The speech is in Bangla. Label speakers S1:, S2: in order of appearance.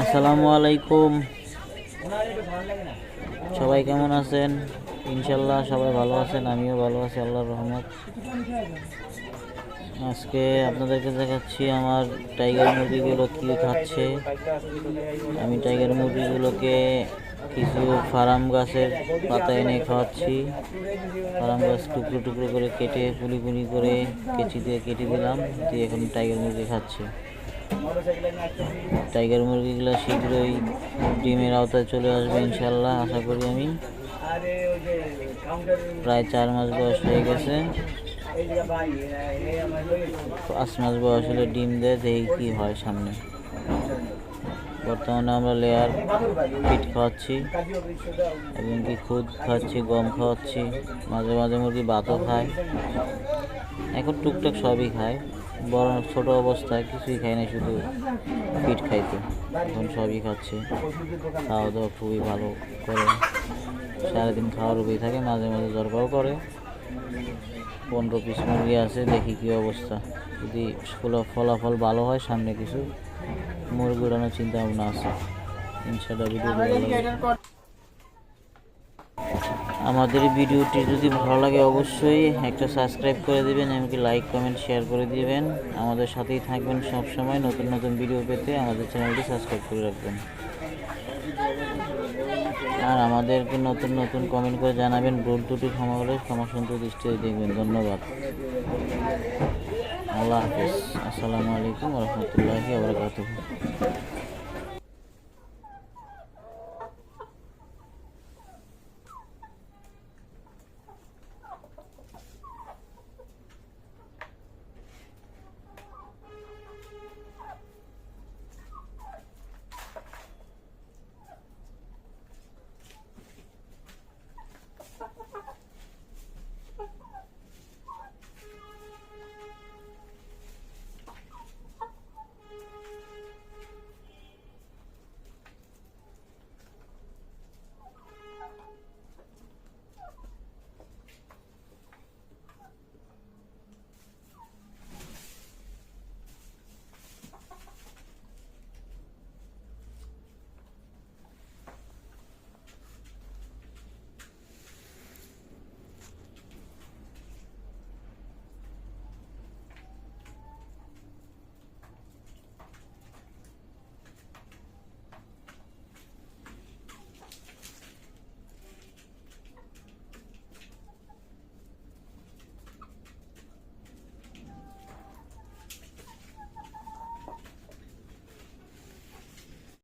S1: আসসালামু আলাইকুম। সবাই কেমন আছেন? ইনশাল্লাহ সবাই ভালো আছেন, আমিও ভালো আছি, আল্লাহর রহমত। আজকে আপনাদেরকে দেখাচ্ছি আমার টাইগার মুরগিগুলো কী খাচ্ছে। আমি টাইগার মুরগিগুলোকে কিছু ফার্ম গাছের পাতা এনে খাওয়াচ্ছি। ফার্ম গাছ টুকরো টুকরো করে কেটে পুলি পুলি করে কেচি দিয়ে কেটে দিলাম, দিয়ে এখন টাইগার মুরগি খাচ্ছে। টাইগার মুরগিগুলো শীঘ্রই ডিমের আওতায় চলে আসবে ইনশাল্লাহ আশা করি আমি। প্রায় চার মাস বয়স হয়ে গেছে। পাঁচ মাস বয়স হলে ডিম দেয়, দেখি কী হয় সামনে। বর্তমানে আমরা লেয়ার ফিট খাওয়াচ্ছি এবং কি খুদ খাওয়াচ্ছি গম খাওয়াচ্ছি, মাঝে মাঝে মুরগি ভাতও খায়। এখন টুকটাক সবই খায়। বড় ছোট অবস্থায় কিছুই খায় না, শুধু ফিট খাইতে। এখন সবই খাচ্ছে। খাওয়া দাওয়া খুবই ভালো করে। সারাদিন খাওয়ার উপরেই থাকে, মাঝে মাঝে দরকারও করে। পনেরো পিস মুরগি আছে, দেখি কী অবস্থা। যদি ফলা- ফলাফল ভালো হয়, সামনে কিছু মুরগি উড়ানোর চিন্তা ভাবনা আছে ইনশাল্লাহ ভিডিও আমাদের ভিডিওটি যদি ভালো লাগে অবশ্যই একটা সাবস্ক্রাইব করে দিবেন, এমনকি লাইক কমেন্ট শেয়ার করে দিবেন। আমাদের সাথেই থাকবেন সব সময় নতুন নতুন ভিডিও পেতে। আমাদের চ্যানেলটি সাবস্ক্রাইব করে রাখবেন। আর আমাদেরকে নতুন নতুন কমেন্ট করে জানাবেন, ভুল ত্রুটি ক্ষমা হলে ক্ষমাসন্ত দৃষ্টিতে দেখবেন। ধন্যবাদ। আল্লাহ হাফিজ। আসসালামু আলাইকুম রহমতুল্লাহি আবরাকাতুহ